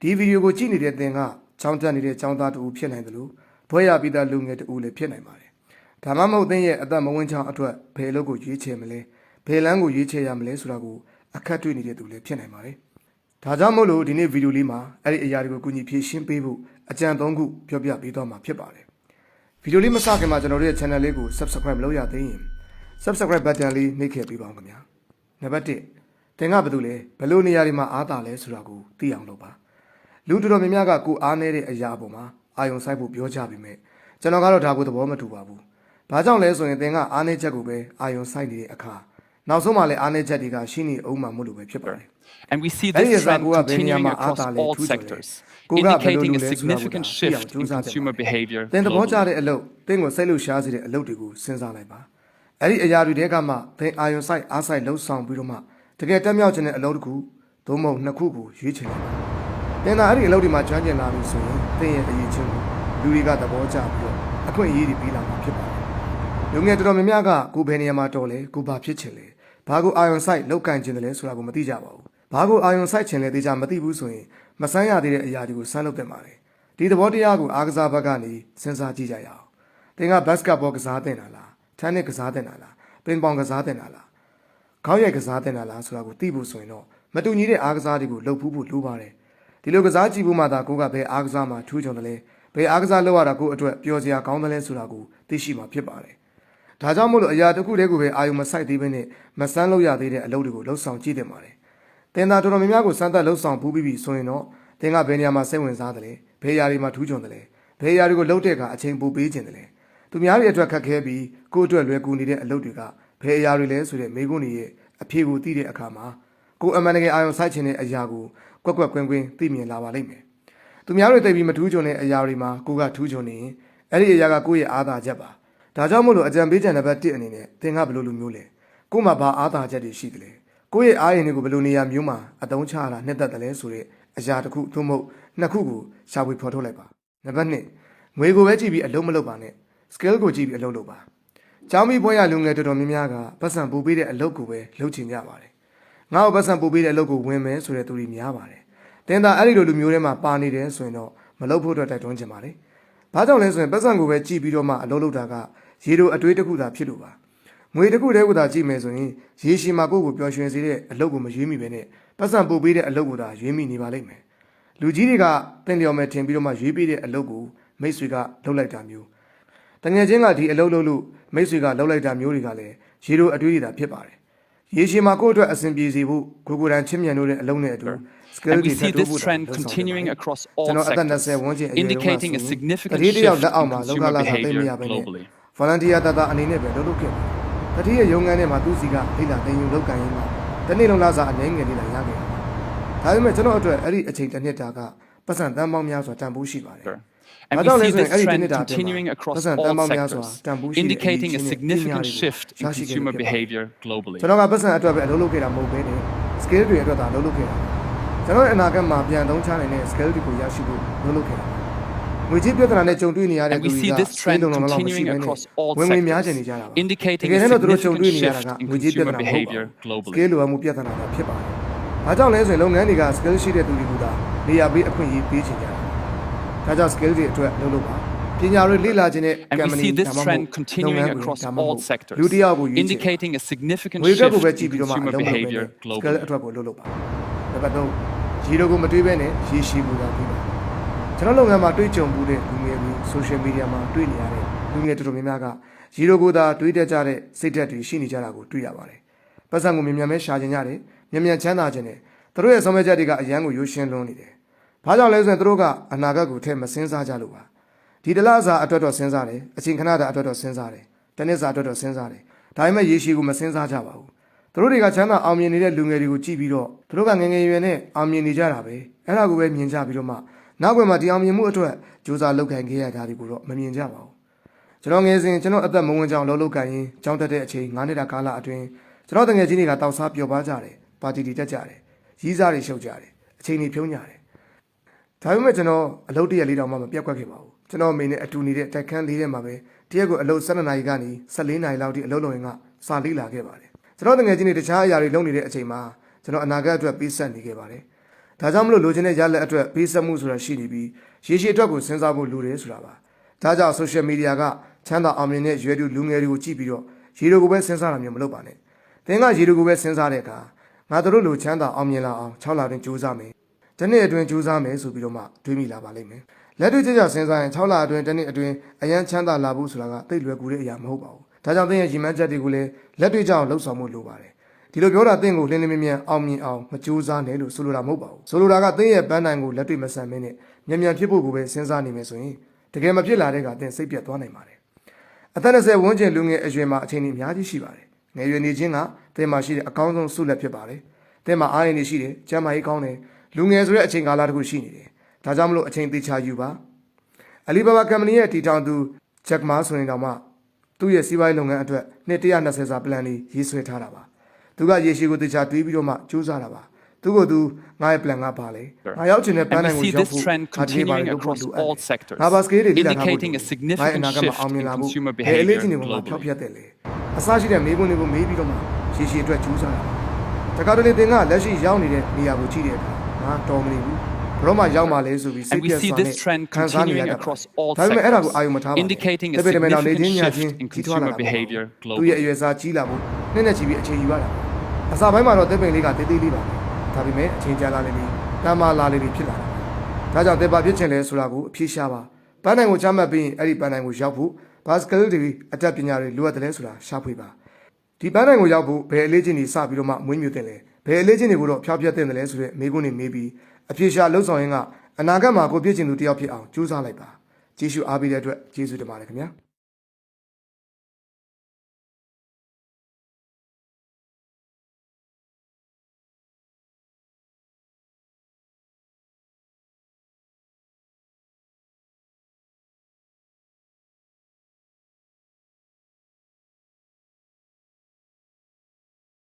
ဒီဗီဒီယိုကိုကြည့်နေတဲ့သင်ကချောင်းတက်နေတဲ့ចောင်းသားတူဖြစ်နိုင်တယ်လို့ဘွဲရပြီးသားလူငယ်တူလည်းဖြစ်နိုင်ပါတယ်ဒါမှမဟုတ်သင်ရဲ့အသက်မဝင်ချောင်းအတွက်ဘယ်အလုပ်ကိုရွေးချယ်မလဲဘယ်လမ်းကိုရွေးချယ်ရမလဲဆိုတာကိုအခက်တွေ့နေတဲ့သူလည်းဖြစ်နိုင်ပါတယ်ဒါကြောင့်မို့လို့ဒီနေ့ဗီဒီယိုလေးမှာအဲ့ဒီအရာတွေကိုကူညီဖြည့်ရှင်းပေးဖို့အကြံ၃ခုပြောပြပေးသွားမှာဖြစ်ပါတယ်ဗီဒီယိုလေးမစခင်မှာကျွန်တော်တို့ရဲ့ channel လေးကို subscribe လုပ်ရသေးရင် subscribe button လေးနှိပ်ခဲ့ပေးပါဦးခင်ဗျာနံပါတ်1သင်ကဘာလို့လဲဘယ်လိုနေရာတွေမှာအားတာလဲဆိုတာကိုသိအောင်လုပ်ပါ လူတော်တော်များများကကိုအားနေတဲ့အရာအပေါ်မှာအာယုံဆိုင်ဖို့ပြောကြပြီမဲ့ကျွန်တော်ကတော့ဒါကိုသဘောမတူပါဘူး။ဘာကြောင့်လဲဆိုရင်သင်ကအားနေချက်ကိုပဲအာယုံဆိုင်နေတဲ့အခါနောက်ဆုံးမှလည်းအားနေချက်တွေကရှိနေအောင်မှမလို့ပဲဖြစ်ပါတယ် And we see အဲ့ဒီ this အစား trend ကိုကဘယ်နေရာ continuing မှာအား across တာလဲ all ထူးတယ်လဲ sectors, ကိုကဘယ်လို indicating လုပ် a လဲဆိုတာကို significant သိအောင် shift ကြိုး in စားကြပါ consumer behavior သင်သဘောကျ globally. တဲ့အလုပ်သင်ကိုစိတ်လှုပ်ရှားစေတဲ့အလုပ်တွေကိုစဉ်းစားလိုက်ပါအဲ့ဒီအရာတွေတဲကမှသင်အာယုံဆိုင်အားဆိုင်လှုပ်ဆောင်ပြီးတော့မှတကယ်တက်မြောက်ခြင်းတဲ့အလုပ်တစ်ခုသို့မဟုတ်နှစ်ခုကိုရွေးချယ်လိုက်ပါ သင်သာအဲ့ဒီအလုပ်တွေမှာကျွမ်းကျင်လာပြီဆိုရင်သင်ရဲ့အရေးချင်းကိုလူတွေကသဘောကျပြီးတော့အခွင့်အရေးတွေပြီးလာမှာဖြစ်ပါတယ်လူငယ်တော်တော်များများကကိုယ်ဘယ်နေရာမှာတော်လဲကိုဘာဖြစ်ချင်လဲဘာကိုအာယုံဆိုင်လောက်ကင်ခြင်းတယ်လဲဆိုတာကိုမသိကြပါဘူးဘာကိုအာယုံဆိုင်ချင်လဲသိကြမသိဘူးဆိုရင်မဆန်းရသေးတဲ့အရာတွေကိုစမ်းလုပ်သင့်ပါတယ်ဒီသဘောတရားကိုအားကစားဘက်ကနေစဉ်းစားကြည့်ကြရအောင်သင်ကဘတ်စကတ်ဘောကစားတင်တာလားတန်းနစ်ကစားတင်တာလားပင်ပေါင်ကစားတင်တာလားခေါင်းရိုက်ကစားတင်တာလားဆိုတာကိုသိဖို့ဆိုရင်တော့မတူညီတဲ့အားကစားတွေကိုလှုပ်ဖူးဖို့လိုပါတယ် ဒီလိုကစားကြည့်ဖို့မှသာကိုကဘယ်အားကစားမှာထူးချွန်တယ်လဲဘယ်အားကစားလုပ်ရတာကိုအတွက်ပျော်စရာကောင်းတယ်လဲဆိုတာကိုသိရှိမှာဖြစ်ပါတယ်ဒါကြောင့်မို့လို့အရာတစ်ခုတည်းကိုပဲအာယုံမဆိုင်သေးဘဲနဲ့မဆန်းလို့ရသေးတဲ့အလုပ်တွေကိုလှုပ်ဆောင်ကြည့်တင်ပါတယ်။တင်သာတော်တော်များများကိုစမ်းသပ်လှုပ်ဆောင်ပူးပြီးပြီဆိုရင်တော့တင်ကဘယ်နေရာမှာစိတ်ဝင်စားတယ်လဲဘယ်အရာတွေမှာထူးချွန်တယ်လဲဘယ်အရာတွေကိုလှုပ်တဲ့အခါအချိန်ပိုပေးခြင်းတယ်လဲသူများတွေအတွက်ခက်ခဲပြီးကိုယ့်အတွက်လွယ်ကူနေတဲ့အလုပ်တွေကဘယ်အရာတွေလဲဆိုတဲ့မိကုန်းတွေရဲ့အဖြေကိုသိတဲ့အခါမှာကိုယ်အမှန်တကယ်အာယုံဆိုင်ခြင်းတဲ့အရာကို ကွက်ကွက်ကွင်းကွင်းသိမြင်လာပါလိမ့်မယ်။သူများတွေသိပြီးမထူးချွန်တဲ့အရာတွေမှာကိုကထူးချွန်နေရင်အဲ့ဒီအရာကကိုယ့်ရဲ့အားသာချက်ပါ။ဒါကြောင့်မို့လို့အကြံပေးချက်နံပါတ်1အနေနဲ့သင်ကဘယ်လိုလူမျိုးလဲ။ကို့မှာဘာအားသာချက်တွေရှိတယ်လဲ။ကိုယ့်ရဲ့အားရင်တွေကိုဘယ်လိုနေရာမျိုးမှာအတုံးချရတာနှစ်သက်တယ်လဲဆိုတဲ့အရာတစ်ခုသို့မဟုတ်နှစ်ခုကိုရှာဖွေဖော်ထုတ်လိုက်ပါ။နံပါတ်2ငွေကိုပဲကြည့်ပြီးအလုံးမလုပ်ပါနဲ့။ skill ကိုကြည့်ပြီးအလုံးလုပ်ပါ။ကျောင်းမီပွဲရလူငယ်တော်တော်များများကပတ်စံပို့ပေးတဲ့အလုပ်ကိုပဲလုပ်ချင်ကြပါတယ်။ ငါ့ကိုပတ်စံပို့ပေးတဲ့အလုပ်ကိုဝင်မယ်ဆိုတဲ့သူတွေများပါတယ်။တင်တာအဲ့ဒီလိုလူမျိုးတွေမှာပါနေတယ်ဆိုရင်တော့မလုပ်ဖို့အတွက်တိုက်တွန်းချင်ပါတယ်။ဘာကြောင့်လဲဆိုရင်ပတ်စံကိုပဲကြည့်ပြီးတော့မှအလုပ်လုပ်တာကရေတို့အတွေးတစ်ခုသာဖြစ်လို့ပါငွေတစ်ခုတည်းကိုသာကြည့်မယ်ဆိုရင်ရေရှည်မှာကိုယ့်ကိုပျော်ရွှင်စေတဲ့အလုပ်ကိုမရွေးမိပဲနဲ့ပတ်စံပို့ပေးတဲ့အလုပ်ကိုသာရွေးမိနေပါလိမ့်မယ်လူကြီးတွေကတင်လျော်မယ်ထင်ပြီးတော့မှရွေးပေးတဲ့အလုပ်ကိုမိတ်ဆွေကလုပ်လိုက်တာမျိုးတငယ်ချင်းကဒီအလုပ်လုပ်လို့မိတ်ဆွေကလုပ်လိုက်တာမျိုးတွေကလည်းရေတို့အတွေးတွေသာဖြစ်ပါတယ် ရေရှည်မှာကိုယ့်အတွက်အဆင်ပြေစေဖို့ကိုကိုယ်တိုင်ချစ်မြတ်လို့တဲ့အလုပ်နဲ့အတူ skill And တွေ we ထပ် see တိုး this ဖို့ trend လုပ်ဆောင်နေပါတယ် continuing across ကျွန် all တော်အသက် sectors, 20ဝန်းကျင်အရွယ်တုန်းက indicating a ဆိုရင် significant တတိယယောက် shift လက်အောက် in မှာလောက consumer လာတာသိမ behavior ရပဲနဲ့ globally. volunteer တသားအနေနဲ့ပဲလုပ်လုပ်ခဲ့တယ်တတိယရုံငန်းထဲမှာသူ့စီကလိလာတင်ယူလောက်ကန်ရင်းမှာတနေ့လုံးလာစားအနေငယ်လေးလာရခဲ့တယ်ဒါပေမဲ့ကျွန်တော်အတွက်အဲ့ဒီအချိန်တစ်နှစ်တာကပတ်စံတန်းပေါင်းများစွာတန်ဖိုးရှိပါတယ် And ဘာ we ကြောင့်လဲ see ဆိုရင် this အဲ့ဒီတစ် trend နှစ်တာအတွင်း continuing မှာ across ပတ်စံတန်း all ပေါင်းများစွာ sectors, တန်ဖိုးရှိတဲ့အရေး indicating a ချင်းနဲ့ significant shift in ရရှိခဲ့ consumer တယ်ဖြစ်ပါတယ် behavior globally. ကျွန်တော်ကပတ်စံအတွက်ပဲအလုပ်လုပ်ခဲ့တာမဟုတ်ဘဲနဲ့ skill တွေအတွက်သာလုပ်လုပ်ခဲ့တာကျွန်တော်ရဲ့အနာဂတ်မှာပြန်သုံးချနိုင်တဲ့ skill တွေကိုရရှိဖို့လုပ်လုပ်ခဲ့တာငွေကြေးပြဿနာနဲ့ကြုံတွေ့နေရတဲ့ And သူ we တွေက see this trend လုံးလုံးလုံးမရှိ continuing ဘဲနဲ့ across all ဝင်ငွေများချင် sectors, နေကြတာပါ indicating တကယ် a တော့သူတို့ကြုံတွေ့ significant နေရတာ shift က in ငွေကြေးပြဿ consumer နာမဟုတ်ပါ behavior ဘူး globally. skill လိုအပ်မှုပြဿနာသာဖြစ်ပါတယ်။ဘာကြောင့်လဲဆိုရင်လုပ်ငန်းတွေက skill ရှိတဲ့သူတွေကနေရာပေးအခွင့်အရေးပေးချင်ကြတာ။ ဒါကြောင့် skill တွေအတွက်လုပ်လို့ပါ။ပညာတွေလေ့လာခြင်းနဲ့ And we company see this ဒါမှမဟုတ် trend continuing လုပ်ငန်းတွေ across ဒါမှမဟုတ် all sectors, လူတစ်ယောက်ကိုရွေးချယ် indicating a significant ငွေအတွက်ကိုပဲ shift ကြည့် in ပြီးတော့မှအ consumer လုပ်လုပ်ပဲ behavior နဲ့ skill globally. အတွက်ကိုလုပ်လို့ပါ။ဒါပေမဲ့ရေတို့ကိုမတွေးဘဲနဲ့ရေရှည်ကိုသာပြီးပါကျွန်တော်လုပ်ငန်းမှာတွေ့ကြုံမှုတဲ့လူငယ်တွေ social media မှာတွေ့နေရတဲ့လူငယ်တော်တော်များများကရေတို့ကိုသာတွေးတတ်ကြတဲ့စိတ်ဓာတ်တွေရှိနေကြတာကိုတွေ့ရပါတယ်။ပတ်စံကိုမြန်မြန်ပဲရှာကျင်ကြတယ်။မြန်မြန်ချမ်းသာခြင်းနဲ့သူတို့ရဲ့ဆုံးဖြတ်ချက်တွေကအရန်ကိုရိုးရှင်းလွန်းနေတယ်။ ဘာကြောင့်လဲဆိုရင်သူတို့ကအနာဂတ်ကိုထည့်မစင်းစားကြလို့ပါ။ဒီတလားစာအတွက်တော့စဉ်းစားတယ်။အချိန်ခဏတာအတွက်တော့စဉ်းစားတယ်။တနစ်စာအတွက်တော့စဉ်းစားတယ်။ဒါပေမဲ့ရေရှည်ကိုမစင်းစားကြပါဘူး။သူတို့တွေကချမ်းသာအောင်မြင်နေတဲ့လူငယ်တွေကိုကြည့်ပြီးတော့သူတို့ကငယ်ငယ်ရွယ်နဲ့အောင်မြင်နေကြတာပဲ။အဲ့ဒါကိုပဲမြင်ကြပြီးတော့မှနောက်ွယ်မှာဒီအောင်မြင်မှုအတွက်ကြိုးစားလုပ်ခံခဲ့ရတာတွေကိုတော့မမြင်ကြပါဘူး။ကျွန်တော်ငယ်စဉ်ကျွန်တော်အသက်မဝင်ကြောင်လှုပ်လှုပ်ကန်ရင်ကြောင်းတက်တဲ့အချိန်9နှစ်တာကာလအတွင်းကျွန်တော်တငယ်ချင်းတွေကတောက်စားပျော်ပါကြတယ်ပါတီတီတက်ကြတယ်ရီးစားတွေရှုပ်ကြတယ်အချိန်တွေဖြုံးကြတယ် ဒါပေမဲ့ကျွန်တော်အလုပ်တရက်လေးတောင်မှမပြတ်ကွက်ခဲ့ပါဘူးကျွန်တော်အမေနဲ့အတူနေတဲ့တိုက်ခန်းလေးထဲမှာပဲတရက်ကိုအလုပ်12နာရီကနေ14နာရီလောက်ထိအလုပ်လုပ်ရင်ကစာလေးလာခဲ့ပါတယ်ကျွန်တော်တငယ်ချင်းတွေတခြားအရာတွေလုပ်နေတဲ့အချိန်မှာကျွန်တော်အနာဂတ်အတွက်ပေးဆက်နေခဲ့ပါတယ်ဒါကြောင့်မလို့လိုချင်တဲ့ရလက်အတွက်ပေးဆက်မှုဆိုတာရှိနေပြီးရေရှည်အတွက်ကိုစဉ်းစားဖို့လိုတယ်ဆိုတာပါဒါကြောင့် social media ကချမ်းသာအောင်မြင်တဲ့ရွယ်တူလူငယ်တွေကိုကြည့်ပြီးတော့ရေတို့ကိုပဲစဉ်းစားတာမျိုးမလုပ်ပါနဲ့သင်ကရေတို့ကိုပဲစဉ်းစားတဲ့အခါငါတို့လိုချမ်းသာအောင်မြင်လာအောင်6လတွင်ကြိုးစားမယ်။ တစ်နှစ်အတွင်းကြိုးစားမယ်ဆိုပြီးတော့မှတွေးမိလာပါလိမ့်မယ်။လက်တွေ့ကျကျစဉ်းစားရင်6လအတွင်းတစ်နှစ်အတွင်းအရန်ချမ်းသာလာဖို့ဆိုတာကသိပ်လွယ်ကူတဲ့အရာမဟုတ်ပါဘူး။ဒါကြောင့်သင်ရဲ့ရည်မှန်းချက်တွေကိုလည်းလက်တွေ့ကျအောင်လှုပ်ဆောင်မှုလိုပါတယ်။ဒီလိုပြောတာသင်ကိုလင်းလင်းမြင်မြန်အောင်မြင်အောင်မကြိုးစားနဲ့လို့ဆိုလိုတာမဟုတ်ပါဘူး။ဆိုလိုတာကသင်ရဲ့ပန်းတိုင်ကိုလက်တွေ့မဆန်မင်းနဲ့မြန်မြန်ဖြစ်ဖို့ကိုပဲစဉ်းစားနေမယ်ဆိုရင်တကယ်မဖြစ်လာတဲ့ကသင်စိတ်ပြတ်သွားနိုင်ပါတယ်။အသက်20ဝန်းကျင်လူငယ်အရွယ်မှာအချိန်ကြီးအများကြီးရှိပါတယ်။ငယ်ရွယ်နေခြင်းကသင်မှာရှိတဲ့အကောင်းဆုံးဆုလက်ဖြစ်ပါတယ်။သင်မှာအားရနေရှိတယ်၊ကျန်းမာရေးကောင်းတယ်။ လူငယ်ဆိုတဲ့အချိန်ကာလတစ်ခုရှိနေတယ်။ဒါကြောင့်မလို့အချိန်သေးချာယူပါ။အလီဘာဘာကမ္ပဏီရဲ့တီထောင်သူဂျက်မာဆိုရင်တောင်မှသူ့ရဲ့စီးပွားရေးလုပ်ငန်းအတွက်နှစ်120စာပလန်လေးရေးဆွဲထားတာပါ။သူကရေရှည်ကိုတေချာတွေးပြီးတော့မှစူးစမ်းတာပါ။သူကသူငါရဲ့ plan ကပါလေ။ငါရောက်ချင်တဲ့ပန်း And နိုင် we ကို see ရောက် this ဖို့ trend ငါဒီပါလေ continuing လုပ်ဖို့ across လိုအပ် all တယ် sectors, ငါဘာစကေးတွေလေ့လာထားဖို့ indicating a significant ငါအနာဂတ်မှာ shift အောင်မြင် in လာဖို့ consumer ဘယ်အလေးချင်းတွေ behavior ပေါ်မှာဖျောက် globally. ဖျက်တယ်လေအစရှိတဲ့မေးခွန်းတွေကိုမေးပြီးတော့မှရှည်ရှည်အတွက်ကြိုးစားတာတခါတလေသင်ကလက်ရှိရောက်နေတဲ့နေရာကိုကြည့်တဲ့အခါ ငါတော်မနေဘူးဘရောမှရောက်မှလဲဆိုပြီးစိ And တ် we ပြတ် see စွာ this နဲ့ trend ခံစားနေရ continuing တာ across all ဒါပေမဲ့အဲ့ဒါကို sectors, အာရုံမထားပါဘူး indicating a တပည့်တပည့်တော်နေချင်းည significant ချင်း shift in ကြီးထွားလာတာ consumer behavior သူ့ရဲ့အရွယ်စားကြီးလာဖို့နှစ်နဲ့ချီပြီးအချိန်ယူရတာအစာပိုင်းမှာတော့သစ်ပင်လေးကတေးသေးလေးပါပဲဒါပေမဲ့အချိန်ကြာလာနေပြီတမ်းမာလာနေပြီဖြစ်လာတာဒါကြောင့်တေပါဖြစ်ချင်လဲဆိုတာကိုအဖြေရှာပါပန်းနိုင်ကိုချမှတ်ပြီးရင်အဲ့ဒီပန်းနိုင်ကိုရောက်ဖို့ဘာစကယ်တွေအတက်ပညာတွေလိုအပ်တယ်လဲဆိုတာရှာဖွေပါဒီပန်းနိုင်ကိုရောက်ဖို့ဘယ်အလေးချင်းတွေစပြီးတော့မှမွေးမြူတင်လဲ ဘယ်အလေးချင်းတွေကိုတော့ဖျောက်ဖျက်တင်တယ်လဲဆိုတဲ့မိကုန်းတွေမေးပြီးအဖြေရှာလှုပ်ဆောင်ရင်ကအနာဂတ်မှာကိုပြည့်ချင်သူတယောက်ဖြစ်အောင်ကြိုးစားလိုက်ပါကျေးဇူးအားပေးတဲ့အတွက်ကျေးဇူးတင်ပါတယ်ခင်ဗျာ